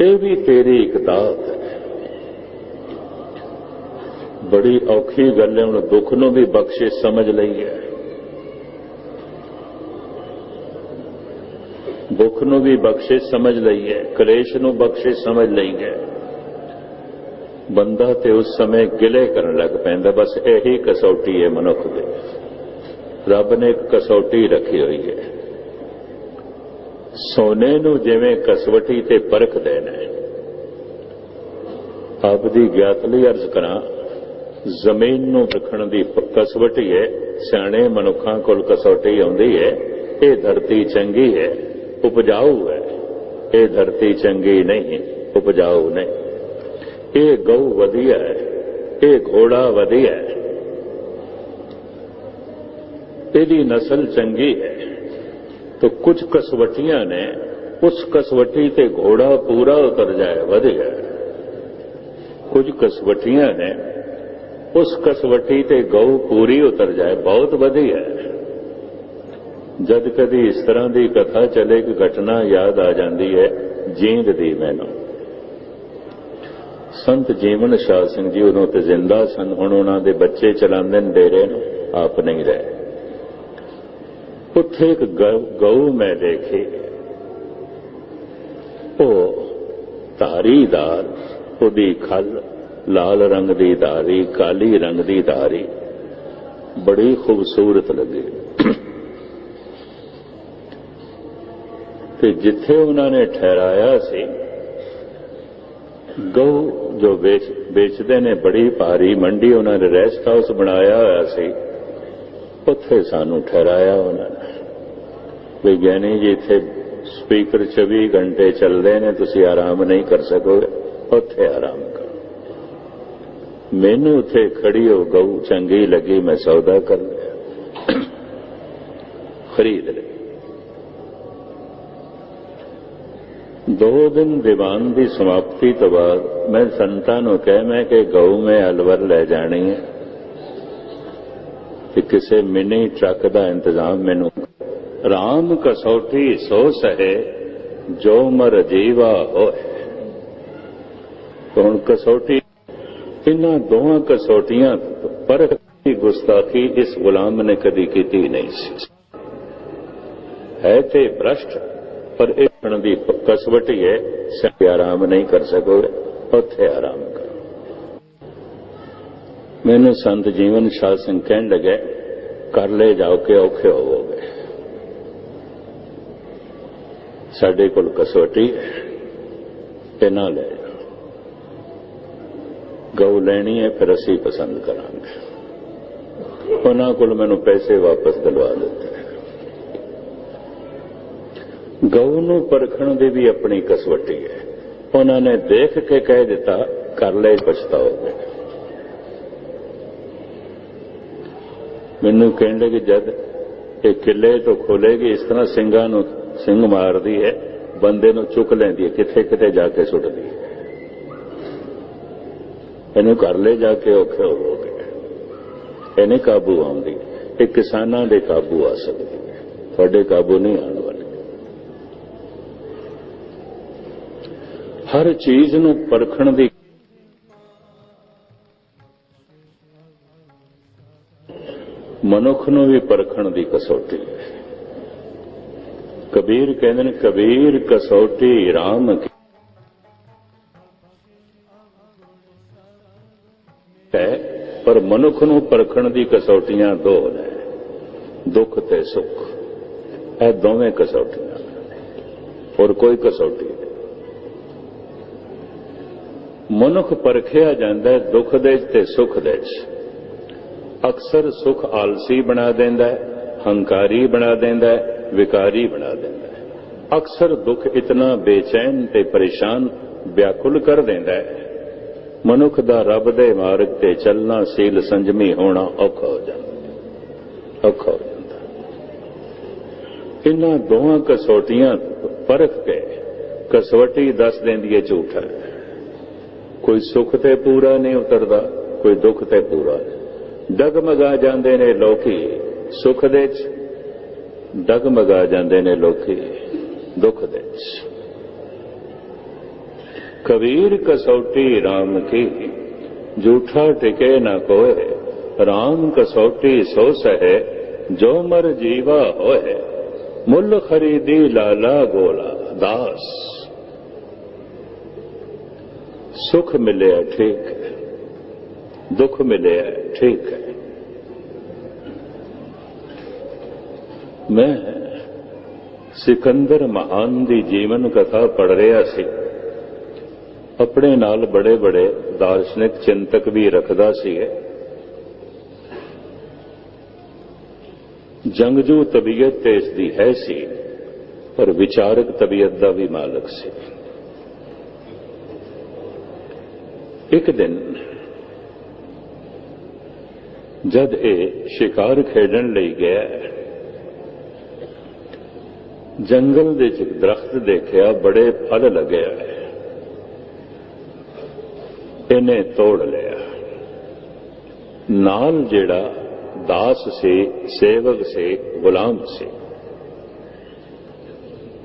ਇਹ ਵੀ ਤੇਰੀ ਇੱਕ ਦਾਤ ਹੈ। ਬੜੀ ਔਖੀ ਗੱਲ ਹੈ, ਹੁਣ ਦੁੱਖ ਨੂੰ ਵੀ ਬਖਸ਼ਿਸ਼ ਸਮਝ ਲਈ ਹੈ। ਦੁੱਖ ਨੂੰ ਵੀ ਬਖਸ਼ਿਸ਼ ਸਮਝ ਲਈ ਹੈ, ਕਲੇਸ਼ ਨੂੰ ਬਖਸ਼ਿਸ਼ ਸਮਝ ਲਈ ਹੈ। ਬੰਦਾ ਤੇ ਉਸ ਸਮੇਂ ਗਿਲੇ ਕਰਨ ਲੱਗ ਪੈਂਦਾ, ਬਸ ਇਹੀ ਕਸੌਟੀ ਹੈ ਮਨੁੱਖ ਦੇ। ਰੱਬ ਨੇ ਇੱਕ ਕਸੌਟੀ ਰੱਖੀ ਹੋਈ ਹੈ। ਸੋਨੇ ਨੂੰ ਜਿਵੇਂ ਕਸਵਟੀ ਤੇ ਪਰਖ ਦੇਣਾ ਹੈ। ਆਪ ਦੀ ਗਿਆਤ ਲਈ ਅਰਜ਼ ਕਰਾਂ, ਜ਼ਮੀਨ ਨੂੰ ਰੱਖਣ ਦੀ ਕਸਵਟੀ ਹੈ, ਸਿਆਣੇ ਮਨੁੱਖਾਂ ਕੋਲ ਕਸੌਟੀ ਆਉਂਦੀ ਹੈ, ਇਹ ਧਰਤੀ ਚੰਗੀ ਹੈ, ਉਪਜਾਊ ਹੈ। ਇਹ ਧਰਤੀ ਚੰਗੀ ਨਹੀਂ, ਉਪਜਾਊ ਨਹੀਂ। ਇਹ ਗਊ ਵਧੀਆ ਹੈ, ਇਹ ਘੋੜਾ ਵਧੀਆ ਹੈ। ਇਹਦੀ ਨਸਲ ਚੰਗੀ ਹੈ तो कुछ कसवटियां ने उस कसवटी ते घोड़ा पूरा उतर जाए ਵਧੀਆ ਕੁਝ ਕਸਵਟੀਆਂ ਨੇ ਉਸ ਕਸਵਟੀ ਤੇ ਗਊ ਪੂਰੀ ਉਤਰ ਜਾਏ ਬਹੁਤ ਵਧੀਆ ਜਦ ਕਦੀ ਇਸ ਤਰ੍ਹਾਂ ਦੀ ਕਥਾ ਚੱਲੇ ਕਿ ਘਟਨਾ ਯਾਦ ਆ ਜਾਂਦੀ ਹੈ ਜੀਂਦ ਦੀ ਮੈਨੂੰ ਸੰਤ ਜੀਵਨ ਸ਼ਾਹ ਸਿੰਘ ਜੀ ਉਦੋਂ ਤੇ ਜ਼ਿੰਦਾ ਸਨ ਹੁਣ ਉਹਨਾਂ ਦੇ ਬੱਚੇ ਚਲਾਉਂਦੇ ਨੇ ਡੇਰੇ ਨੂੰ ਆਪ ਨਹੀਂ ਰਹੇ ਉੱਥੇ ਇੱਕ ਗਊ ਮੈਂ ਦੇਖੀ। ਉਹ ਧਾਰੀਦਾਰ ਉਹਦੀ ਖਲ ਲਾਲ ਰੰਗ ਦੀ ਧਾਰੀ, ਕਾਲੀ ਰੰਗ ਦੀ ਧਾਰੀ, ਬੜੀ ਖੂਬਸੂਰਤ ਲੱਗੀ। ਤੇ ਜਿੱਥੇ ਉਹਨਾਂ ਨੇ ਠਹਿਰਾਇਆ ਸੀ, ਗਊ ਜੋ ਵੇਚ, ਵੇਚਦੇ ਨੇ, ਬੜੀ ਭਾਰੀ ਮੰਡੀ ਉਹਨਾਂ ਨੇ ਰੈਸਟ ਹਾਊਸ ਬਣਾਇਆ ਹੋਇਆ ਸੀ, ਉੱਥੇ ਸਾਨੂੰ ਠਹਿਰਾਇਆ ਉਹਨਾਂ ਨੇ। ਵਿਗਿਆਨੀ ਜੀ ਇੱਥੇ ਸਪੀਕਰ 24 ਘੰਟੇ ਚੱਲਦੇ ਨੇ, ਤੁਸੀਂ ਆਰਾਮ ਨਹੀਂ ਕਰ ਸਕੋਗੇ। ਉੱਥੇ ਆਰਾਮ ਕਰੋ। ਮੈਨੂੰ ਉੱਥੇ ਖੜੀ ਹੋ ਗਊ, ਚੰਗੀ ਲੱਗੀ, ਮੈਂ ਸੌਦਾ ਕਰ ਲਿਆ। ਖਰੀਦ ਲਈ ਦੋ ਦਿਨ ਦੀਵਾਨ ਦੀ ਸਮਾਪਤੀ ਤੋਂ ਬਾਅਦ ਮੈਂ ਸੰਤਾਂ ਨੂੰ ਕਹਿ, ਮੈਂ ਕਿ ਗਊ, ਮੈਂ ਅਲਵਰ ਲੈ ਜਾਣੀ ਹੈ। ਕਿ ਕਿਸੇ ਮਿਨੀ ਟਰੱਕ ਦਾ ਇੰਤਜ਼ਾਮ ਮੈਨੂੰ ਰਾਮ ਕਸੌਟੀ ਸੋ ਸਹੇ, ਜੋ ਮਰ ਜੀਵਾ ਹੋਏ। ਹੁਣ ਕਸੌਟੀ ਇਹਨਾਂ ਦੋਹਾਂ ਕਸੌਟੀਆਂ ਪਰ ਦੀ ਗੁਸਤਾਖੀ ਇਸ ਗੁਲਾਮ ਨੇ ਕਦੀ ਕੀਤੀ ਨਹੀਂ ਸੀ। ਹੈ ਤੇ ਭ੍ਰਸ਼ਟ, ਪਰ ਇਹ ਦੀ ਕਸਵਟੀ ਹੈ ਸੇ ਆਰਾਮ ਨਹੀਂ ਕਰ ਸਕੋਗੇ, ਉੱਥੇ ਆਰਾਮ ਕਰੋ। ਮੈਨੂੰ ਸੰਤ ਜੀਵਨ ਸ਼ਾਹ ਸਿੰਘ ਕਹਿਣ ਲੱਗੇ, ਕਰ ਲੈ, ਜਾਓ, ਕਿ ਔਖੇ ਹੋਵੋ। ਸਾਡੇ ਕੋਲ ਕਸਵਟੀ ਤੇ ਨਾ ਲੈ। ਜਾਓ ਗਊ ਲੈਣੀ ਹੈ, ਫਿਰ ਅਸੀਂ ਪਸੰਦ ਕਰਾਂਗੇ। ਉਹਨਾਂ ਕੋਲ ਮੈਨੂੰ ਪੈਸੇ ਵਾਪਸ ਦਿਲਵਾ ਦਿੱਤੇ। ਗਊ ਨੂੰ ਪਰਖਣ ਦੀ ਵੀ ਆਪਣੀ ਕਸਵਟੀ ਹੈ। ਉਹਨਾਂ ਨੇ ਦੇਖ ਕੇ ਕਹਿ ਦਿੱਤਾ, ਕਰ ਲੈ ਪਛਤਾਓਗੇ ਮੈਨੂੰ ਕਹਿੰਦੇ ਕਿ ਜਦ ਇਹ ਕਿਲੇ ਤੋਂ ਖੋਲੇਗੀ, ਇਸ ਤਰ੍ਹਾਂ ਸਿੰਘਾਂ ਨੂੰ ਸਿੰਘ ਮਾਰਦੀ ਹੈ, ਬੰਦੇ ਨੂੰ ਚੁੱਕ ਲੈਂਦੀ ਹੈ, ਕਿੱਥੇ ਕਿਤੇ ਜਾ ਕੇ ਸੁੱਟਦੀ ਹੈ। ਇਹਨੂੰ ਕਰ ਲੈ ਜਾ ਕੇ ਔਖੇ ਹੋਵੋਗੇ ਇਹਨੇ ਕਾਬੂ ਆਉਂਦੀ, ਇਹ ਕਿਸਾਨਾਂ ਦੇ ਕਾਬੂ ਆ ਸਕਦੀ ਹੈ। ਤੁਹਾਡੇ ਕਾਬੂ ਨਹੀਂ ਆਉਣ ਵਾਲੀ। ਹਰ ਚੀਜ਼ ਨੂੰ ਪਰਖਣ ਦੀ ਮਨੁੱਖ ਨੂੰ ਵੀ ਪਰਖਣ ਦੀ ਕਸੌਟੀ ਹੈ। ਕਬੀਰ ਕਹਿੰਦੇ ਨੇ, ਕਬੀਰ ਕਸੌਟੀ RAM ਹੈ? ਪਰ ਮਨੁੱਖ ਨੂੰ ਪਰਖਣ ਦੀ ਕਸੌਟੀਆਂ ਦੋ ਨੇ, ਦੁੱਖ ਤੇ ਸੁੱਖ। ਇਹ ਦੋਵੇਂ ਕਸੌਟੀਆਂ ਹੋਰ ਕੋਈ ਕਸੌਟੀ ਨਹੀਂ। ਮਨੁੱਖ ਪਰਖਿਆ ਜਾਂਦਾ ਦੁੱਖ ਦੇ ਤੇ ਸੁੱਖ ਦੇ ਅਕਸਰ ਸੁੱਖ ਆਲਸੀ ਬਣਾ ਦਿੰਦਾ ਹੰਕਾਰੀ ਬਣਾ ਦਿੰਦਾ ਹੈ ਵਿਕਾਰੀ ਬਣਾ ਦਿੰਦਾ ਹੈ। ਅਕਸਰ ਦੁੱਖ ਇਤਨਾ ਬੇਚੈਨ ਤੇ ਪਰੇਸ਼ਾਨ ਵਿਆਕੁਲ ਕਰ ਦਿੰਦਾ ਹੈ। ਮਨੁੱਖ ਦਾ ਰੱਬ ਦੇ ਮਾਰਗ ਤੇ ਚੱਲਣਾ ਸੀਲ ਸੰਜਮੀ ਹੋਣਾ ਔਖਾ ਹੋ ਜਾਂਦਾ ਔਖਾ ਹੋ ਜਾਂਦਾ ਇਹਨਾਂ ਦੋਹਾਂ ਕਸੌਟੀਆਂ ਪਰਖ ਕੇ ਕਸਵਟੀ ਦੱਸ ਦਿੰਦੀ ਹੈ ਝੂਠਾ। ਕੋਈ ਸੁਖ ਤੇ ਪੂਰਾ ਨਹੀਂ ਉਤਰਦਾ, ਕੋਈ ਦੁੱਖ ਤੇ ਪੂਰਾ। ਡਗਮਗਾ ਜਾਂਦੇ ਨੇ ਲੋਕੀ ਸੁਖ ਦੇ ਚ ਡਗਮਗਾ ਜਾਂਦੇ ਨੇ ਲੋਕੀ ਦੁੱਖ ਦੇ ਕਬੀਰ ਕਸੌਟੀ ਰਾਮ ਕੀ, ਝੂਠਾ ਟਿਕੇ ਨਾ ਕੋਏ। ਰਾਮ ਕਸੌਟੀ ਸੋ ਸਹਿ, ਜੋ ਮਰ ਜੀਵਾ ਹੋਏ। ਮੁੱਲ ਖਰੀਦੀ ਲਾਲਾ ਗੋਲਾ ਦਾਸ। ਸੁਖ ਮਿਲਿਆ ਠੀਕ, ਦੁੱਖ ਮਿਲਿਆ ਠੀਕ। ਹੈ ਮੈਂ ਸਿਕੰਦਰ ਮਹਾਨ ਦੀ ਜੀਵਨ ਕਥਾ ਪੜ ਰਿਹਾ ਸੀ। ਆਪਣੇ ਨਾਲ ਬੜੇ ਬੜੇ ਦਾਰਸ਼ਨਿਕ ਚਿੰਤਕ ਵੀ ਰੱਖਦਾ ਸੀ। ਜੰਗਜੂ ਤਬੀਅਤ ਤੇ ਇਸ ਦੀ ਹੈ ਸੀ, ਪਰ ਵਿਚਾਰਕ ਤਬੀਅਤ ਦਾ ਵੀ ਮਾਲਕ ਸੀ। ਇੱਕ ਦਿਨ ਜਦ ਇਹ ਸ਼ਿਕਾਰ ਖੇਡਣ ਲਈ ਗਿਆ ਜੰਗਲ ਦੇ ਵਿੱਚ ਦਰਖਤ ਦੇਖਿਆ, ਬੜੇ ਫਲ ਲੱਗਿਆ ਹੈ ਇਹਨੇ ਤੋੜ ਲਿਆ। ਨਾਲ ਜਿਹੜਾ ਦਾਸ ਸੀ, ਸੇਵਕ ਸੀ, ਗੁਲਾਮ ਸੀ।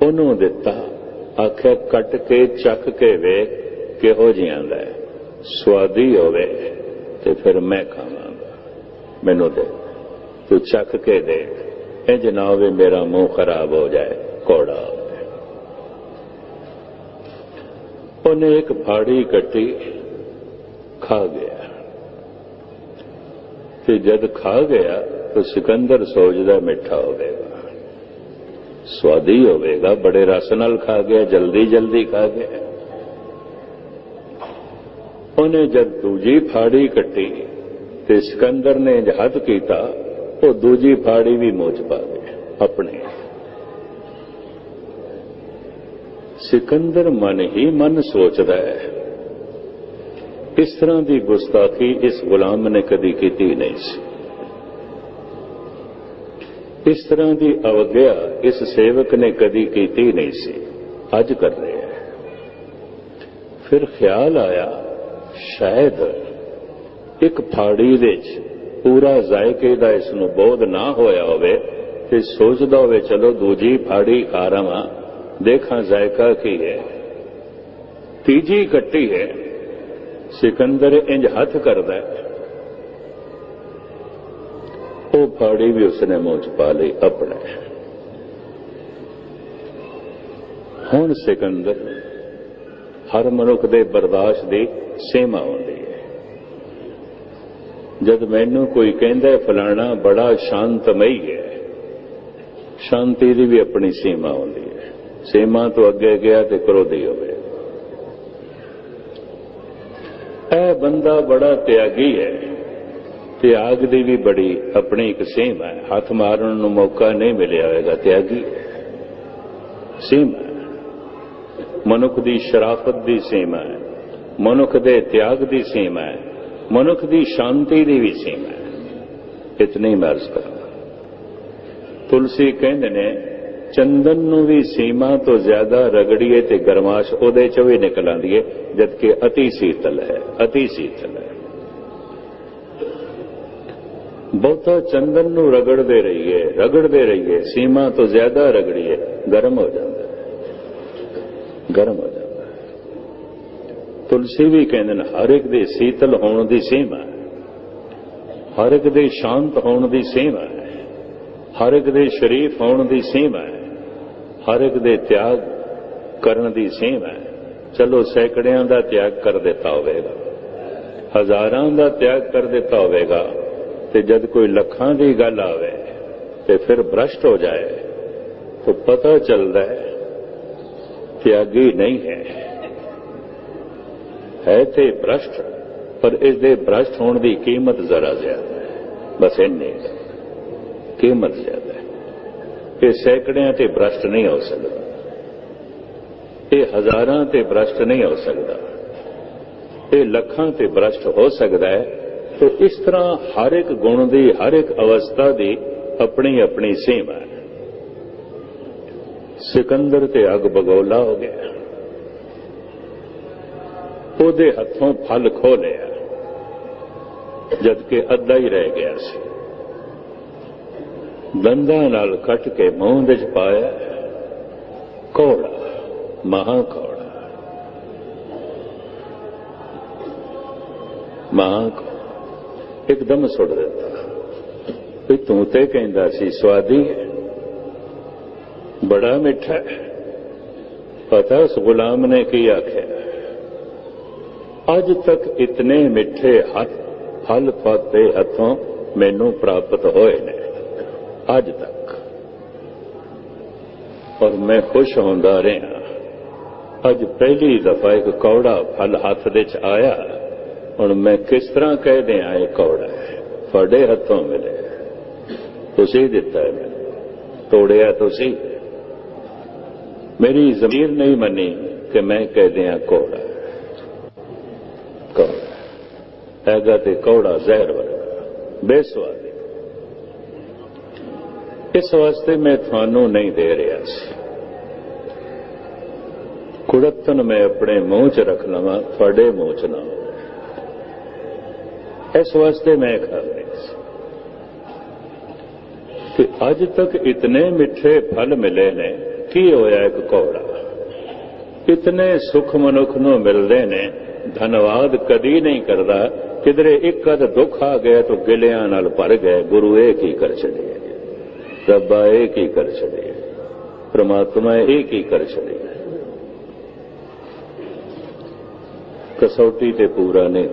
ਉਹਨੂੰ ਦਿੱਤਾ, ਆਖਿਆ, ਕੱਟ ਕੇ, ਚੱਕ ਕੇ ਵੇਖ, ਕਿਹੋ ਜਿਹਾ ਦਾ ਹੈ। ਸਵਾਦੀ ਹੋਵੇ ਤੇ ਫਿਰ ਮੈਂ ਖਾਵਾਂਗਾ। ਮੈਨੂੰ ਦੇ, ਤੂੰ ਚੱਕ ਕੇ ਦੇਖ। ਇੰਜ ਨਾ ਹੋਵੇ ਮੇਰਾ ਮੂੰਹ ਖਰਾਬ ਹੋ ਜਾਏ। ਕੋੜਾ ਹੋਵੇ ਉਹਨੇ ਇੱਕ ਫਾੜੀ ਕੱਟੀ, ਖਾ ਗਿਆ। ਤੇ ਜਦ ਖਾ ਗਿਆ, ਤਾਂ ਸਿਕੰਦਰ ਸੋਚਦਾ ਮਿੱਠਾ ਹੋਵੇਗਾ। ਸਵਾਦੀ ਹੋਵੇਗਾ, ਬੜੇ ਰਸ ਨਾਲ ਖਾ ਗਿਆ, ਜਲਦੀ ਜਲਦੀ ਖਾ ਗਿਆ। ਉਹਨੇ ਜਦ ਦੂਜੀ ਫਾੜੀ ਕੱਟੀ ਤੇ ਸਿਕੰਦਰ ਨੇ ਜਹਦ ਕੀਤਾ, ਉਹ ਦੂਜੀ ਫਾੜੀ ਵੀ ਮੋਚ ਪਾ ਗਿਆ, ਆਪਣੇ। ਸਿਕੰਦਰ ਮਨ ਹੀ ਮਨ ਸੋਚਦਾ ਹੈ। ਇਸ ਤਰ੍ਹਾਂ ਦੀ ਗੁਸਤਾਖੀ ਇਸ ਗੁਲਾਮ ਨੇ ਕਦੀ ਕੀਤੀ ਨਹੀਂ ਸੀ। ਇਸ ਤਰ੍ਹਾਂ ਦੀ ਅਵਗਿਆ ਇਸ ਸੇਵਕ ਨੇ ਕਦੀ ਕੀਤੀ ਨਹੀਂ ਸੀ। ਅੱਜ ਕਰ ਰਿਹਾ ਹੈ। ਫਿਰ ਖਿਆਲ ਆਇਆ, ਸ਼ਾਇਦ ਇੱਕ ਫਾੜੀ ਵਿੱਚ ਪੂਰਾ ਜ਼ਾਇਕੇ ਦਾ ਇਸ ਨੂੰ ਬੋਧ ਨਾ ਹੋਇਆ ਹੋਵੇ ਤੇ ਸੋਚਦਾ ਹੋਵੇ, ਚਲੋ ਦੂਜੀ ਫਾੜੀ ਖਾ ਰਵਾਂ ਦੇਖਾਂ ਜ਼ਾਇਕਾ ਕੀ ਹੈ। ਤੀਜੀ ਕੱਟੀ ਹੈ, ਸਿਕੰਦਰ ਇੰਜ ਹੱਥ ਕਰਦਾ ਉਹ ਫਾੜੀ ਵੀ ਉਸਨੇ ਮੂੰਹ ਚ ਪਾ ਲਈ ਆਪਣੇ ਹੁਣ ਸਿਕੰਦਰ ਹਰ ਮਨੁੱਖ ਦੇ ਬਰਦਾਸ਼ਤ ਦੀ ਸੀਮਾ ਹੁੰਦੀ ਹੈ। ਜਦ ਮੈਨੂੰ ਕੋਈ ਕਹਿੰਦਾ ਫਲਾਣਾ ਬੜਾ ਸ਼ਾਂਤਮਈ ਹੈ, ਸ਼ਾਂਤੀ ਦੀ ਵੀ ਆਪਣੀ ਸੀਮਾ ਹੁੰਦੀ ਹੈ। ਸੀਮਾ ਤੋਂ ਅੱਗੇ ਗਿਆ ਤੇ ਕ੍ਰੋਧੀ ਹੋਵੇ ਇਹ ਬੰਦਾ ਬੜਾ ਤਿਆਗੀ ਹੈ। ਤਿਆਗ ਦੀ ਵੀ ਬੜੀ ਆਪਣੀ ਇੱਕ ਸੀਮ ਹੈ। ਹੱਥ ਮਾਰਨ ਨੂੰ ਮੌਕਾ ਨਹੀਂ ਮਿਲਿਆ ਹੋਵੇਗਾ ਤਿਆਗੀ। ਸੀਮ ਮਨੁੱਖ ਦੀ ਸ਼ਰਾਫਤ ਦੀ ਸੀਮਾ ਹੈ। ਮਨੁੱਖ ਦੇ ਤਿਆਗ ਦੀ ਸੀਮਾ ਹੈ। ਮਨੁੱਖ ਦੀ ਸ਼ਾਂਤੀ ਦੀ ਵੀ ਸੀਮਾ ਹੈ। ਇਤਨੀ ਮੈਂ ਅਰਜ਼ ਤੁਲਸੀ ਕਹਿੰਦੇ ਨੇ ਚੰਦਨ ਨੂੰ ਵੀ ਸੀਮਾ ਤੋਂ ਜ਼ਿਆਦਾ ਰਗੜੀਏ ਤੇ ਗਰਮਾਸ਼ ਉਹਦੇ ਚ ਵੀ ਨਿਕਲ ਆਉਂਦੀ ਹੈ ਜਦਕਿ ਅਤੀ ਸੀਤਲ ਹੈ, ਅਤੀ ਸੀਤਲ ਹੈ। ਬਹੁਤਾ ਚੰਦਨ ਨੂੰ ਰਗੜਦੇ ਰਹੀਏ ਰਗੜਦੇ ਰਹੀਏ, ਸੀਮਾ ਤੋਂ ਜ਼ਿਆਦਾ ਰਗੜੀਏ, ਗਰਮ ਹੋ ਜਾਂਦਾ ਗਰਮ ਹੋ ਜਾਂਦਾ ਤੁਲਸੀ ਵੀ ਕਹਿੰਦੇ ਨੇ, ਹਰ ਇੱਕ ਦੇ ਸੀਤਲ ਹੋਣ ਦੀ ਸੀਮਾ ਹੈ। ਹਰ ਇੱਕ ਦੇ ਸ਼ਾਂਤ ਹੋਣ ਦੀ ਸੀਮਾ ਹੈ। ਹਰ ਇੱਕ ਦੇ ਸ਼ਰੀਫ ਹੋਣ ਦੀ ਸੀਮਾ ਹੈ। ਹਰ ਇੱਕ ਦੇ ਤਿਆਗ ਕਰਨ ਦੀ ਸੇਮ ਹੈ। ਚਲੋ ਸੈਂਕੜਿਆਂ ਦਾ ਤਿਆਗ ਕਰ ਦਿੱਤਾ ਹੋਵੇਗਾ। ਹਜ਼ਾਰਾਂ ਦਾ ਤਿਆਗ ਕਰ ਦਿੱਤਾ ਹੋਵੇਗਾ ਤੇ ਜਦ ਕੋਈ ਲੱਖਾਂ ਦੀ ਗੱਲ ਆਵੇ ਤੇ ਫਿਰ ਭ੍ਰਸ਼ਟ ਹੋ ਜਾਏ, ਤਾਂ ਪਤਾ ਚੱਲਦਾ ਹੈ, ਤਿਆਗੀ ਨਹੀਂ ਹੈ। ਹੈ ਤੇ ਭ੍ਰਸ਼ਟ, ਪਰ ਇਸ ਦੇ ਭ੍ਰਸ਼ਟ ਹੋਣ ਦੀ ਕੀਮਤ ਜ਼ਰਾ ਜ਼ਿਆਦਾ ਹੈ। ਬਸ ਇੰਨੇ ਕੀਮਤ ਜ਼ਿਆਦਾ ਇਹ ਸੈਂਕੜਿਆਂ ਤੇ ਭ੍ਰਸ਼ਟ ਨਹੀਂ ਹੋ ਸਕਦਾ। ਇਹ ਹਜ਼ਾਰਾਂ ਤੇ ਭ੍ਰਸ਼ਟ ਨਹੀਂ ਹੋ ਸਕਦਾ। ਇਹ ਲੱਖਾਂ ਤੇ ਭ੍ਰਸ਼ਟ ਹੋ ਸਕਦਾ ਹੈ। ਤੇ ਇਸ ਤਰ੍ਹਾਂ ਹਰ ਇੱਕ ਗੁਣ ਦੀ, ਹਰ ਇੱਕ ਅਵਸਥਾ ਦੀ ਆਪਣੀ ਆਪਣੀ ਸੀਮਾ ਹੈ। ਸਿਕੰਦਰ ਤੇ ਅਗ ਬਗੋਲਾ ਹੋ ਗਿਆ। ਉਹਦੇ ਹੱਥੋਂ ਫਲ ਖੋ ਲਿਆ। ਜਦ ਕਿ ਅੱਧਾ ਹੀ ਰਹਿ ਗਿਆ ਸੀ। ਦੰਦਾਂ ਨਾਲ ਕੱਟ ਕੇ ਮੂੰਹ ਵਿੱਚ ਪਾਇਆ। ਕੋੜਾ ਮਹਾ ਕੋੜਾ ਮਾਂ ਕੋ ਇੱਕਦਮ ਸੁੱਟ ਦਿੱਤਾ। ਵੀ ਤੂੰ ਤੇ ਕਹਿੰਦਾ ਸੀ, ਸਵਾਦੀ ਬੜਾ ਮਿੱਠਾ ਪਤਾ ਉਸ ਗੁਲਾਮ ਨੇ ਕੀ ਆਖਿਆ। ਅੱਜ ਤੱਕ ਇਤਨੇ ਮਿੱਠੇ ਹੱਥ ਫਲ ਤੁਹਾਡੇ ਹੱਥੋਂ ਮੈਨੂੰ ਪ੍ਰਾਪਤ ਹੋਏ ਨੇ। ਅੱਜ ਤੱਕ। ਔਰ ਮੈਂ ਖੁਸ਼ ਹੁੰਦਾ ਰਿਹਾ। ਅੱਜ ਪਹਿਲੀ ਦਫਾ ਇੱਕ ਕੌੜਾ ਫਲ ਹੱਥ ਦੇ ਚ ਆਇਆ। ਹੁਣ ਮੈਂ ਕਿਸ ਤਰ੍ਹਾਂ ਕਹਿ ਦਿਆਂ, ਇਹ ਕੌੜਾ ਹੈ? ਤੁਹਾਡੇ ਹੱਥੋਂ ਮਿਲੇ ਤੁਸੀਂ ਦਿੱਤਾ ਹੈ ਮੈਨੂੰ। ਤੋੜਿਆ ਤੁਸੀਂ। ਮੇਰੀ ਜ਼ਮੀਰ ਨਹੀਂ ਮੰਨੀ ਕਿ ਮੈਂ ਕਹਿ ਦਿਆਂ ਕੌੜਾ ਕੌੜਾ ਹੈਗਾ ਤੇ ਕੌੜਾ ਜ਼ਹਿਰ ਵਰਗਾ। ਬੇਸਵਾਦ ਇਸ ਵਾਸਤੇ ਮੈਂ ਤੁਹਾਨੂੰ ਨਹੀਂ ਦੇ ਰਿਹਾ ਸੀ? ਕੁੜਤਨ ਮੈਂ ਆਪਣੇ ਮੂੰਹ 'ਚ ਰੱਖ ਲਵਾਂ, ਤੁਹਾਡੇ ਮੂੰਹ 'ਚ ਨਾ ਇਸ ਵਾਸਤੇ ਮੈਂ ਖਾ ਰਿਹਾ ਸੀ। ਕਿ ਅੱਜ ਤੱਕ ਇਤਨੇ ਮਿੱਠੇ ਫਲ ਮਿਲੇ ਨੇ, ਕੀ ਹੋਇਆ ਇੱਕ ਕੌੜਾ ਇਤਨੇ ਸੁਖ ਮਨੁੱਖ ਨੂੰ ਮਿਲਦੇ ਨੇ, ਧੰਨਵਾਦ ਕਦੀ ਨਹੀਂ ਕਰਦਾ, ਕਿਧਰੇ ਇੱਕ ਅਦ ਦੁੱਖ ਆ ਗਿਆ ਤਾਂ ਗਿਲਿਆਂ ਨਾਲ ਭਰ ਗਏ, ਗੁਰੂ ਇਹ ਕੀ ਕਰ ਛੱਡੇ? ਰੱਬਾ ਇਹ ਕੀ ਕਰ ਛੱਡੇ? ਪ੍ਰਮਾਤਮਾ ਇਹ ਕੀ ਕਰ ਛੱਡੇ? ਕਸੌਟੀ ਤੇ ਪੂਰਾ ਨੇ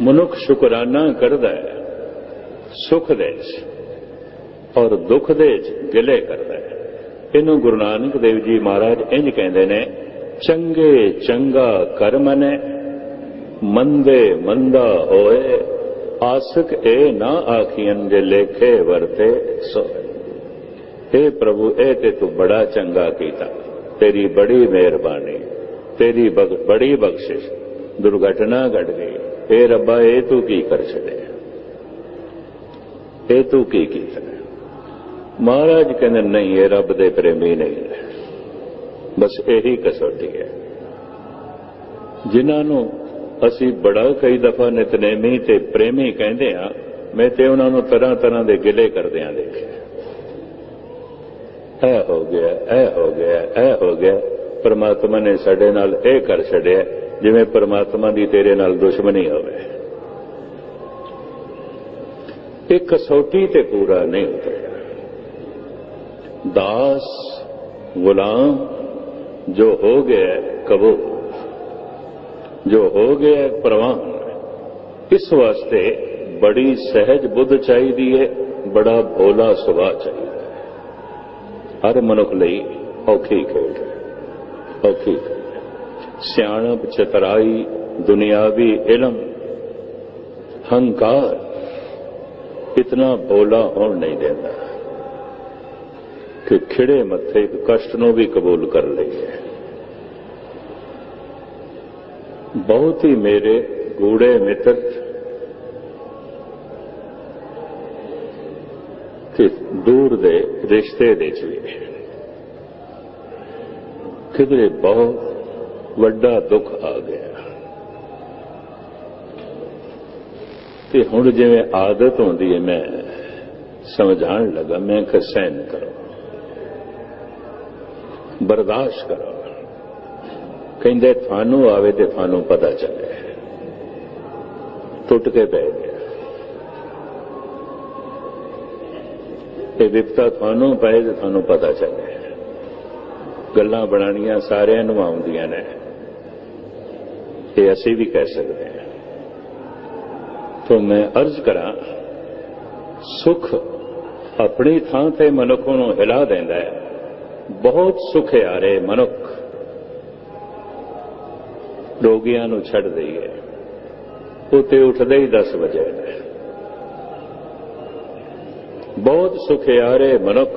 ਮਨੁੱਖ ਸ਼ੁਕਰਾਨਾ ਕਰਦਾ ਹੈ, ਸੁਖ ਦੇ ਚ ਔਰ ਦੁੱਖ ਦੇ ਚ ਗਿਲੇ ਕਰਦਾ ਹੈ। ਇਹਨੂੰ ਗੁਰੂ ਨਾਨਕ ਦੇਵ ਜੀ ਮਹਾਰਾਜ ਇੰਜ ਕਹਿੰਦੇ ਨੇ, ਚੰਗੇ ਚੰਗਾ ਕਰਮ ਨੇ, ਮੰਦੇ ਮੰਦਾ ਹੋਏ ਆਸਕ ਇਹ ਨਾ ਆਖੀਨ ਜੇ ਲੇਖੇ ਵਰਤੇ ਸੋ। हे ਪ੍ਰਭੂ, ਇਹ ਤੇ ਤੂੰ ਬੜਾ ਚੰਗਾ ਕੀਤਾ। ਤੇਰੀ ਬੜੀ ਮਿਹਰਬਾਨੀ। ਤੇਰੀ ਬੜੀ ਬਖਸ਼ਿਸ਼। ਦੁਰਘਟਨਾ ਘਟ ਗਈ। हे ਰੱਬਾ, ਇਹ ਤੂੰ ਕੀ ਕਰ ਛੱਡਿਆ? ਇਹ ਤੂੰ ਕੀ ਕੀਤਾ? ਮਹਾਰਾਜ ਕਹਿੰਦੇ, ਨਹੀਂ, ਇਹ ਰੱਬ ਦੇ ਪ੍ਰੇਮੀ ਨਹੀਂ ਬਸ ਇਹੀ ਕਸੌਟੀ ਹੈ। ਜਿਨ੍ਹਾਂ ਨੂੰ ਅਸੀਂ ਬੜਾ ਕਈ ਦਫਾ ਨਿਤਨੇਮੀ ਤੇ ਪ੍ਰੇਮੀ ਕਹਿੰਦੇ ਆ ਮੈਂ ਤੇ ਉਹਨਾਂ ਨੂੰ ਤਰ੍ਹਾਂ ਤਰ੍ਹਾਂ ਦੇ ਗਿਲੇ ਕਰਦੇ ਕਰਦਿਆਂ ਦੇਖਿਆ। ਇਹ ਹੋ ਗਿਆ ਇਹ ਹੋ ਗਿਆ ਇਹ ਹੋ ਗਿਆ। ਪਰਮਾਤਮਾ ਨੇ ਸਾਡੇ ਨਾਲ ਇਹ ਕਰ ਛੱਡਿਆ, ਜਿਵੇਂ ਪਰਮਾਤਮਾ ਦੀ ਤੇਰੇ ਨਾਲ ਦੁਸ਼ਮਣੀ ਹੋਵੇ। ਇਹ ਕਸੌਟੀ ਤੇ ਪੂਰਾ ਨਹੀਂ ਉਤਰਿਆ। ਦਾਸ, ਗੁਲਾਮ, ਜੋ ਹੋ ਗਿਆ ਕਬੂਲ ਜੋ ਹੋ ਗਿਆ ਪ੍ਰਵਾਨ ਇਸ ਵਾਸਤੇ ਬੜੀ ਸਹਿਜ ਬੁੱਧ ਚਾਹੀਦੀ ਹੈ, ਬੜਾ ਭੋਲਾ ਸੁਭਾਅ ਚਾਹੀਦਾ ਹੈ। ਹਰ ਮਨੁੱਖ ਲਈ ਔਖੀ ਖੇਡ ਹੈ, ਔਖੀ ਸਿਆਣਪ, ਚਤਰਾਈ ਦੁਨਿਆਵੀ ਇਲਮ, ਹੰਕਾਰ ਇਤਨਾ ਭੋਲਾ ਹੋਣ ਨਹੀਂ ਦਿੰਦਾ। ਕਿ ਖਿੜੇ ਮੱਥੇ ਕਸ਼ਟ ਨੂੰ ਵੀ ਕਬੂਲ ਕਰ ਲਈਏ। ਬਹੁਤ ਹੀ ਮੇਰੇ ਗੂੜੇ ਮਿੱਤਰ ਤੇ ਦੂਰ ਦੇ ਰਿਸ਼ਤੇ ਦੇ ਚ ਵੀ ਕਿਧਰੇ ਬਹੁਤ ਵੱਡਾ ਦੁੱਖ ਆ ਗਿਆ। ਤੇ ਹੁਣ ਜਿਵੇਂ ਆਦਤ ਹੁੰਦੀ ਹੈ, ਮੈਂ ਸਮਝਾਣ ਲੱਗਾ, ਮੈਂ ਕਿ ਸਹਿਨ ਕਰੋ। ਬਰਦਾਸ਼ਤ ਕਰੋ। ਕਹਿੰਦੇ ਤੁਹਾਨੂੰ ਆਵੇ ਤੇ ਤੁਹਾਨੂੰ ਪਤਾ ਚੱਲੇ। ਟੁੱਟ ਕੇ ਪੈ ਗਿਆ। ਇਹ ਵਿਪਤਾ ਤੁਹਾਨੂੰ ਪਏ ਤੇ ਤੁਹਾਨੂੰ ਪਤਾ ਚੱਲੇ। ਗੱਲਾਂ ਬਣਾਣੀਆਂ ਸਾਰਿਆਂ ਨੂੰ ਆਉਂਦੀਆਂ ਨੇ। ਇਹ ਅਸੀਂ ਵੀ ਕਹਿ ਸਕਦੇ ਹਾਂ। ਤੋਂ ਮੈਂ ਅਰਜ਼ ਕਰਾਂ, ਸੁਖ ਆਪਣੀ ਥਾਂ ਤੇ ਮਨੁੱਖ ਨੂੰ ਹਿਲਾ ਦਿੰਦਾ ਹੈ। ਬਹੁਤ ਸੁਖਿਆਰੇ ਮਨੁੱਖ। ਰੋਗੀਆਂ ਨੂੰ ਛੱਡ ਦਈਏ। ਉਤੇ ਉੱਠਦੇ ਹੀ 10 ਵਜੇ। ਨੇ ਬਹੁਤ ਸੁਖਿਆਰੇ ਮਨੁੱਖ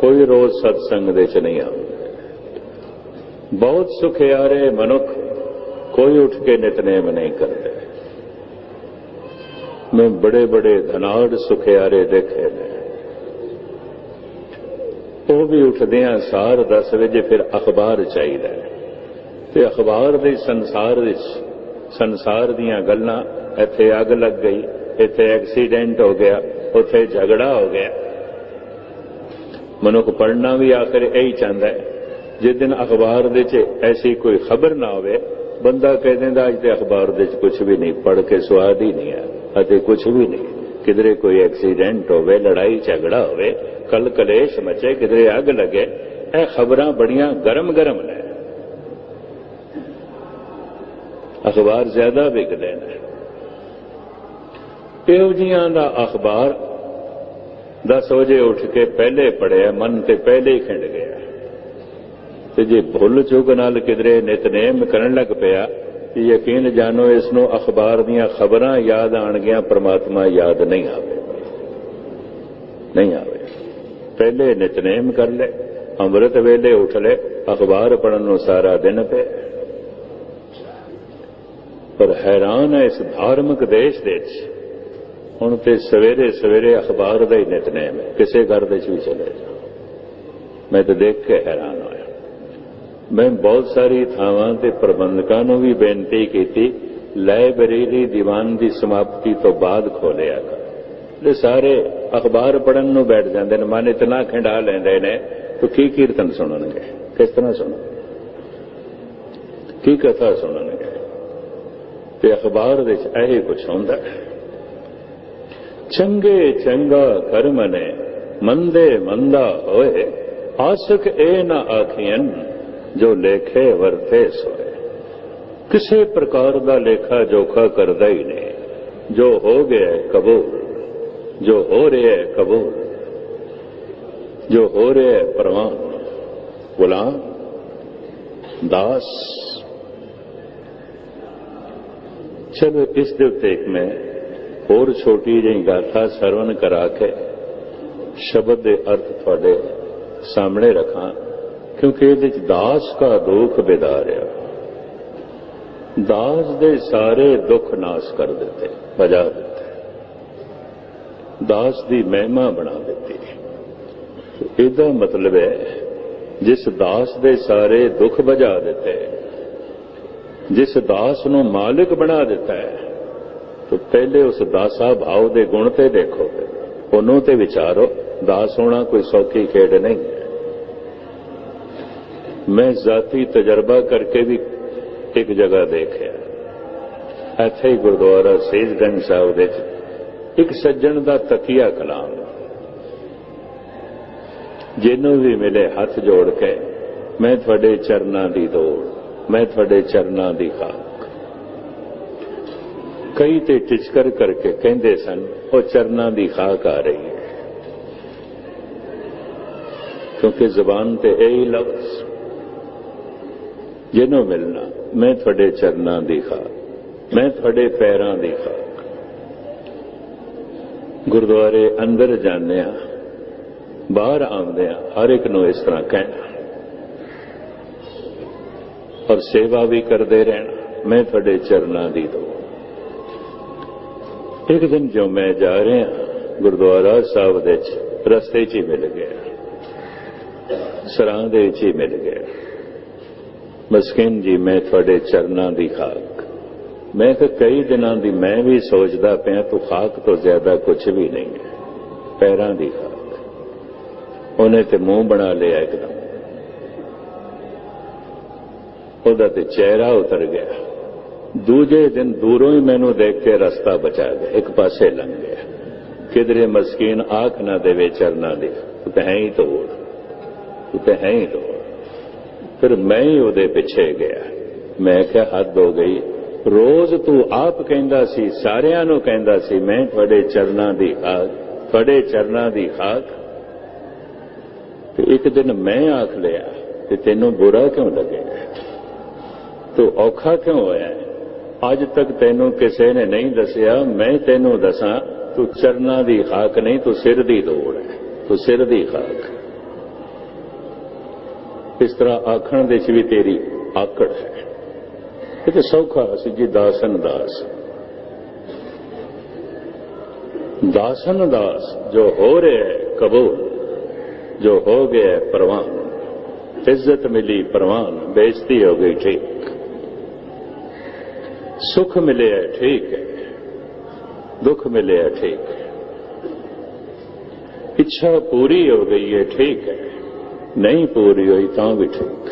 ਕੋਈ ਰੋਜ਼ ਸਤਸੰਗ ਦੇ ਚ ਨਹੀਂ ਆਉਂਦੇ। ਬਹੁਤ ਸੁਖਿਆਰੇ ਮਨੁੱਖ ਕੋਈ ਉੱਠ ਕੇ ਨਿਤਨੇਮ ਨਹੀਂ ਕਰਦੇ। ਮੈਂ ਬੜੇ ਬੜੇ ਧਨਾੜ ਸੁਖਿਆਰੇ ਦੇਖੇ ਨੇ। ਉਹ ਵੀ ਉੱਠਦੇ ਆ ਸਾਰ 10 ਵਜੇ ਫਿਰ ਅਖਬਾਰ ਚਾਹੀਦਾ ਹੈ। ਤੇ ਅਖਬਾਰ ਦੇ ਸੰਸਾਰ ਵਿੱਚ, ਸੰਸਾਰ ਦੀਆਂ ਗੱਲਾਂ, ਇੱਥੇ ਅੱਗ ਲੱਗ ਗਈ, ਇੱਥੇ ਐਕਸੀਡੈਂਟ ਹੋ ਗਿਆ, ਉੱਥੇ ਝਗੜਾ ਹੋ ਗਿਆ। ਮਨੁੱਖ ਪੜਨਾ ਵੀ ਆਖਰ ਇਹੀ ਚਾਹੁੰਦਾ ਹੈ, ਜਿਸ ਦਿਨ ਅਖਬਾਰ ਦੇ ਚ ਐਸੀ ਕੋਈ ਖਬਰ ਨਾ ਹੋਵੇ, ਬੰਦਾ ਕਹਿ ਦਿੰਦਾ, ਅੱਜ ਤੇ ਅਖਬਾਰ ਦੇ ਵਿੱਚ ਕੁਝ ਵੀ ਨਹੀਂ ਪੜ ਕੇ ਸਵਾਦ ਹੀ ਨਹੀਂ ਆ ਅਤੇ ਕੁਝ ਵੀ ਨਹੀਂ। ਕਿਧਰੇ ਕੋਈ ਐਕਸੀਡੈਂਟ ਹੋਵੇ, ਲੜਾਈ, ਝਗੜਾ ਹੋਵੇ ਕਲ ਕਲੇਸ਼ ਮਚੇ, ਕਿਧਰੇ ਅੱਗ ਲੱਗੇ, ਇਹ ਖਬਰਾਂ ਬੜੀਆਂ ਗਰਮ-ਗਰਮ ਨੇ। ਅਖਬਾਰ ਜ਼ਿਆਦਾ ਵਿਕਦੇ ਨੇ ਇਹੋ ਜੀਆਂ ਦਾ ਅਖਬਾਰ 10 ਵਜੇ ਉੱਠ ਕੇ ਪਹਿਲੇ ਪੜਿਆ ਮਨ ਤੇ ਪਹਿਲੇ ਹੀ ਖਿੰਡ ਗਿਆ। ਤੇ ਜੇ ਭੁੱਲ ਚੁੱਕ ਨਾਲ ਕਿਧਰੇ ਨਿਤਨੇਮ ਕਰਨ ਲੱਗ ਪਿਆ, ਤੇ ਯਕੀਨ ਜਾਣੋ ਇਸ ਨੂੰ ਅਖਬਾਰ ਦੀਆਂ ਖਬਰਾਂ ਯਾਦ ਆਣਗੀਆਂ, ਪ੍ਰਮਾਤਮਾ ਯਾਦ ਨਹੀਂ ਆਵੇ। ਨਹੀਂ ਆਵੇ। ਪਹਿਲੇ ਨਿਤਨੇਮ ਕਰ ਲੈ, ਅੰਮ੍ਰਿਤ ਵੇਲੇ ਉੱਠ ਲੈ, ਅਖਬਾਰ ਪੜਨ ਨੂੰ ਸਾਰਾ ਦਿਨ ਪਿਆ। ਪਰ ਹੈਰਾਨ ਹੈ ਇਸ ਧਾਰਮਿਕ ਦੇਸ਼ ਦੇ ਵਿੱਚ। ਹੁਣ ਤੇ ਸਵੇਰੇ ਸਵੇਰੇ ਅਖਬਾਰ ਦਾ ਹੀ ਨਿਤਨੇਮ ਹੈ। ਕਿਸੇ ਘਰ ਦੇ ਵਿੱਚ ਵੀ ਚਲੇ ਜਾ ਮੈਂ ਤਾਂ ਦੇਖ ਕੇ ਹੈਰਾਨ ਹੋਇਆ। ਮੈਂ ਬਹੁਤ ਸਾਰੀ ਥਾਵਾਂ ਤੇ ਪ੍ਰਬੰਧਕਾਂ ਨੂੰ ਵੀ ਬੇਨਤੀ ਕੀਤੀ ਲਾਇਬ੍ਰੇਰੀ ਦੀਵਾਨ ਦੀ ਸਮਾਪਤੀ ਤੋਂ ਬਾਅਦ ਖੋਲਿਆ ਕਰ। ਤੇ ਸਾਰੇ ਅਖਬਾਰ ਪੜਨ ਨੂੰ ਬੈਠ ਜਾਂਦੇ ਨੇ, ਮਨ ਇਤਨਾ ਖਿੰਡਾ ਲੈਂਦੇ ਨੇ, ਤਾਂ ਕੀ ਕੀਰਤਨ ਸੁਣਨਗੇ? ਕਿਸ ਤਰ੍ਹਾਂ ਸੁਣਨਗੇ? ਕੀ ਕਥਾ ਸੁਣਨਗੇ? ਤੇ ਅਖਬਾਰ ਵਿੱਚ ਇਹ ਕੁਝ ਹੁੰਦਾ ਚੰਗੇ ਚੰਗਾ ਕਰਮ ਨੇ, ਮੰਦੇ ਮੰਦਾ ਹੋਏ, ਆਸਕ ਇਹ ਨਾ ਆਖੀਆਂ ਜੋ ਲੇਖੇ ਵਰਤੇ ਸੋਏ। ਕਿਸੇ ਪ੍ਰਕਾਰ ਦਾ ਲੇਖਾ ਜੋਖਾ ਕਰਦਾ ਹੀ ਨਹੀਂ, ਜੋ ਹੋ ਗਿਆ ਕਬੂਲ, ਜੋ ਹੋ ਰਿਹਾ ਹੈ ਕਬੂਲ, ਜੋ ਹੋ ਰਿਹਾ ਹੈ ਪ੍ਰਵਾਨ ਗੁਲਾਮ, ਦਾਸ ਚਲੋ ਇਸ ਦੇ ਉੱਤੇ ਇੱਕ ਮੈਂ ਹੋਰ ਛੋਟੀ ਜਿਹੀ ਗਾਥਾ ਸਰਵਨ ਕਰਾ ਕੇ ਸ਼ਬਦ ਦੇ ਅਰਥ ਤੁਹਾਡੇ ਸਾਹਮਣੇ ਰੱਖਾਂ, ਕਿਉਂਕਿ ਇਹਦੇ ਵਿੱਚ ਦਾਸ ਦਾ ਦੁੱਖ ਬਿਦਾਰਿਆ। ਦਾਸ ਦੇ ਸਾਰੇ ਦੁੱਖ ਨਾਸ ਕਰ ਦਿੱਤੇ ਵਜਾ ਦਿੱਤੇ। ਦਾਸ ਦੀ ਮਹਿਮਾ ਬਣਾ ਦਿੱਤੀ। ਇਹਦਾ ਮਤਲਬ ਹੈ, ਜਿਸ ਦਾਸ ਦੇ ਸਾਰੇ ਦੁੱਖ ਵਜਾ ਦਿੱਤੇ ਜਿਸ ਦਾਸ ਨੂੰ ਮਾਲਕ ਬਣਾ ਦਿੱਤਾ ਹੈ, ਤਾਂ ਪਹਿਲੇ ਉਸ ਦਾਸਾ ਭਾਵ ਦੇ ਗੁਣ ਤੇ ਦੇਖੋ। ਉਹਨੂੰ ਤੇ ਵਿਚਾਰੋ, ਦਾਸ ਹੋਣਾ ਕੋਈ ਸੌਖੀ ਖੇਡ ਨਹੀਂ ਮੈਂ ਜ਼ਾਤੀ ਤਜਰਬਾ ਕਰਕੇ ਵੀ ਇੱਕ ਜਗ੍ਹਾ ਦੇਖਿਆ। ਇੱਥੇ ਹੀ ਗੁਰਦੁਆਰਾ ਸੇਜਗੰਜ ਸਾਹਿਬ ਦੇ ਵਿੱਚ ਇੱਕ ਸੱਜਣ ਦਾ ਤਕੀਆ ਕਲਾਮ। ਜਿਹਨੂੰ ਵੀ ਮਿਲੇ ਹੱਥ ਜੋੜ ਕੇ, ਮੈਂ ਤੁਹਾਡੇ ਚਰਨਾਂ ਦੀ ਦੌੜ। ਮੈਂ ਤੁਹਾਡੇ ਚਰਨਾਂ ਦੀ ਖਾਕ ਕਈ ਤੇ ਟਿਚਕਰ ਕਰਕੇ ਕਹਿੰਦੇ ਸਨ, ਉਹ ਚਰਨਾਂ ਦੀ ਖਾਕ ਆ ਰਹੀ ਹੈ। ਕਿਉਂਕਿ ਜ਼ਬਾਨ ਤੇ ਇਹੀ ਲਫ਼ਜ਼, ਜਿਹਨੂੰ ਮਿਲਣਾ, ਮੈਂ ਤੁਹਾਡੇ ਚਰਨਾਂ ਦੀ ਖਾਕ, ਮੈਂ ਤੁਹਾਡੇ ਪੈਰਾਂ ਦੀ ਖਾਕ। ਗੁਰਦੁਆਰੇ ਅੰਦਰ ਜਾਂਦੇ ਆ ਬਾਹਰ ਆਉਂਦੇ ਆ ਹਰ ਇੱਕ ਨੂੰ ਇਸ ਤਰ੍ਹਾਂ ਕਹਿਣਾ ਔਰ ਸੇਵਾ ਵੀ ਕਰਦੇ ਰਹਿਣਾ। ਮੈਂ ਤੁਹਾਡੇ ਚਰਨਾਂ ਦੀ ਦੋ ਇੱਕ ਦਿਨ ਜੋ ਮੈਂ ਜਾ ਰਿਹਾ, ਗੁਰਦੁਆਰਾ ਸਾਹਿਬ ਦੇ ਵਿੱਚ ਰਸਤੇ 'ਚ ਹੀ ਮਿਲ ਗਿਆ। ਸਰਾਂ ਦੇ ਵਿੱਚ ਹੀ ਮਿਲ ਗਿਆ। ਮਸਕਿਨ ਜੀ, ਮੈਂ ਤੁਹਾਡੇ ਚਰਨਾਂ ਦੀ ਖਾਕ। ਮੈਂ ਕਿ ਕਈ ਦਿਨਾਂ ਦੀ ਮੈਂ ਵੀ ਸੋਚਦਾ ਪਿਆ, ਤੂੰ ਖਾਕ ਤੋਂ ਜ਼ਿਆਦਾ ਕੁਝ ਵੀ ਨਹੀਂ ਹੈ। ਪੈਰਾਂ ਦੀ ਖਾਕ। ਉਹਨੇ ਤੇ ਮੂੰਹ ਬਣਾ ਲਿਆ ਇੱਕਦਮ। ਉਹਦਾ ਤੇ ਚਿਹਰਾ ਉਤਰ ਗਿਆ। ਦੂਜੇ ਦਿਨ ਦੂਰੋਂ ਹੀ ਮੈਨੂੰ ਦੇਖ ਕੇ ਰਸਤਾ ਬਚਾ ਗਿਆ। ਇੱਕ ਪਾਸੇ ਲੰਘ ਗਿਆ। ਕਿਧਰੇ ਮਸਕੀਨ ਆਖ ਨਾ ਦੇਵੇ ਚਰਨਾਂ ਦੀ। ਤੂੰ ਤਾਂ ਹੈ ਹੀ ਤੋੜ। ਤੂੰ ਤਾਂ ਹੈ ਹੀ ਤੋੜ। ਫਿਰ ਮੈਂ ਹੀ ਉਹਦੇ ਪਿੱਛੇ ਗਿਆ। ਮੈਂ ਕਿਹਾ, ਹੱਦ ਹੋ ਗਈ। ਰੋਜ਼ ਤੂੰ ਆਪ ਕਹਿੰਦਾ ਸੀ, ਸਾਰਿਆਂ ਨੂੰ ਕਹਿੰਦਾ ਸੀ, ਮੈਂ ਤੁਹਾਡੇ ਚਰਨਾਂ ਦੀ ਆਖ ਤੁਹਾਡੇ ਚਰਨਾਂ ਦੀ ਆਖ ਤੇ ਇੱਕ ਦਿਨ ਮੈਂ ਆਖ ਲਿਆ, ਤੇ ਤੈਨੂੰ ਬੁਰਾ ਕਿਉਂ ਲੱਗੇ ਤੂੰ ਔਖਾ ਕਿਉਂ ਹੋਇਆ ਅੱਜ ਤੱਕ ਤੈਨੂੰ ਕਿਸੇ ਨੇ ਨਹੀਂ ਦੱਸਿਆ, ਮੈਂ ਤੈਨੂੰ ਦੱਸਾਂ, ਤੂੰ ਚਰਨਾਂ ਦੀ ਖਾਕ ਨਹੀਂ, ਤੂੰ ਸਿਰ ਦੀ ਲੋੜ ਹੈ। ਤੂੰ ਸਿਰ ਦੀ ਖਾਕ। ਇਸ ਤਰ੍ਹਾਂ ਆਖਣ ਦੇ ਚ ਵੀ ਤੇਰੀ ਆਕੜ ਹੈ। ਇਹ ਤਾਂ ਸੌਖਾ ਸੀ ਜੀ, ਦਾਸਨ ਦਾਸ। ਦਾਸਨ ਦਾਸ, ਜੋ ਹੋ ਰਿਹਾ ਹੈ ਜੋ ਹੋ ਗਿਆ ਹੈ, ਪ੍ਰਵਾਨ। ਇੱਜ਼ਤ ਮਿਲੀ, ਪ੍ਰਵਾਨ। ਬੇਇੱਜ਼ਤੀ ਹੋ ਗਈ, ਠੀਕ। ਸੁਖ ਮਿਲਿਆ ਠੀਕ ਹੈ। ਦੁੱਖ ਮਿਲਿਆ ਠੀਕ ਹੈ। ਇੱਛਾ ਪੂਰੀ ਹੋ ਗਈ ਹੈ, ਠੀਕ ਹੈ। ਨਹੀਂ ਪੂਰੀ ਹੋਈ ਤਾਂ ਵੀ ਠੀਕ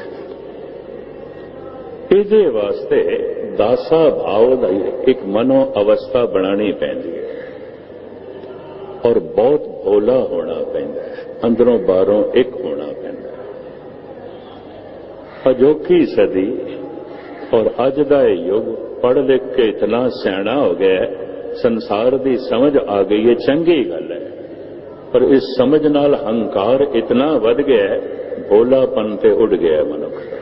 ਇਹਦੇ ਵਾਸਤੇ ਦਾਸਾ ਭਾਵ ਦਾ ਇੱਕ ਮਨੋ ਅਵਸਥਾ ਬਣਾਣੀ ਪੈਂਦੀ ਹੈ। ਔਰ ਬਹੁਤ ਭੋਲਾ ਹੋਣਾ ਪੈਂਦਾ ਹੈ। ਅੰਦਰੋਂ ਬਾਹਰੋਂ ਇੱਕ ਹੋਣਾ ਪੈਂਦਾ ਹੈ। ਅਜੋਕੀ ਸਦੀ ਔਰ ਅੱਜ ਦਾ ਇਹ ਯੁੱਗ ਪੜ੍ਹ ਲਿਖ ਕੇ ਇਤਨਾ ਸਿਆਣਾ ਹੋ ਗਿਆ ਸੰਸਾਰ ਦੀ ਸਮਝ ਆ ਗਈ ਹੈ ਚੰਗੀ ਗੱਲ ਹੈ। ਪਰ ਇਸ ਸਮਝ ਨਾਲ ਹੰਕਾਰ ਇਤਨਾ ਵੱਧ ਗਿਆ ਹੈ, ਭੋਲਾਪਨ ਤੇ ਉੱਡ ਗਿਆ ਮਨੁੱਖ।